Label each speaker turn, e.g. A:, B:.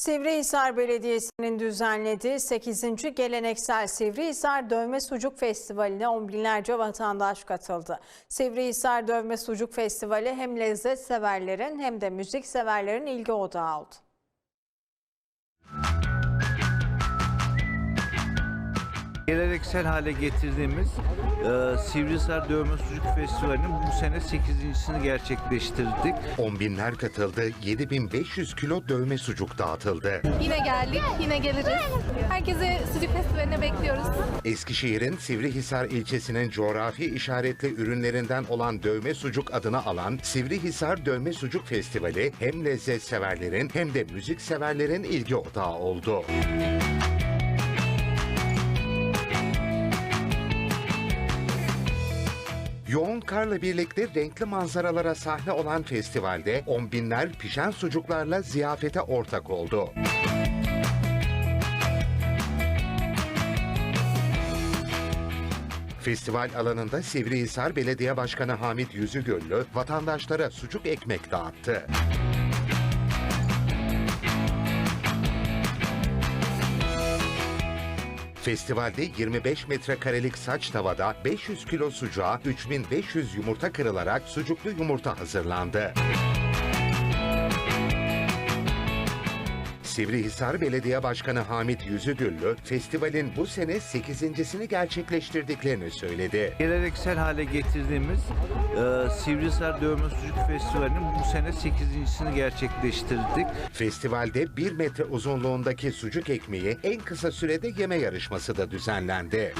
A: Sivrihisar Belediyesi'nin düzenlediği 8. Geleneksel Sivrihisar Dövme Sucuk Festivali'ne on binlerce vatandaş katıldı. Sivrihisar Dövme Sucuk Festivali hem lezzet severlerin hem de müzik severlerin ilgi odağı oldu.
B: Geleneksel hale getirdiğimiz e, Sivrihisar Dövme Sucuk Festivali'nin bu sene 8.sini gerçekleştirdik.
C: On binler katıldı, 7500 kilo dövme sucuk dağıtıldı.
D: Yine geldik, yine geliriz. Herkesi Sucuk Festivali'ne bekliyoruz.
C: Eskişehir'in Sivrihisar ilçesinin coğrafi işaretli ürünlerinden olan dövme sucuk adını alan Sivrihisar Dövme Sucuk Festivali hem lezzet severlerin hem de müzik severlerin ilgi odağı oldu. Yoğun karla birlikte renkli manzaralara sahne olan festivalde on binler pişen sucuklarla ziyafete ortak oldu. Festival alanında Sivrihisar Belediye Başkanı Hamit Yüzügöllü vatandaşlara sucuk ekmek dağıttı. Festivalde 25 metrekarelik saç tavada 500 kilo sucuğa 3500 yumurta kırılarak sucuklu yumurta hazırlandı. Sivrihisar Belediye Başkanı Hamit Yüzügüllü, festivalin bu sene 8.sini gerçekleştirdiklerini söyledi.
B: Geleneksel hale getirdiğimiz e, Sivrihisar Dövme Sucuk Festivali'nin bu sene 8.sini gerçekleştirdik.
C: Festivalde 1 metre uzunluğundaki sucuk ekmeği en kısa sürede yeme yarışması da düzenlendi.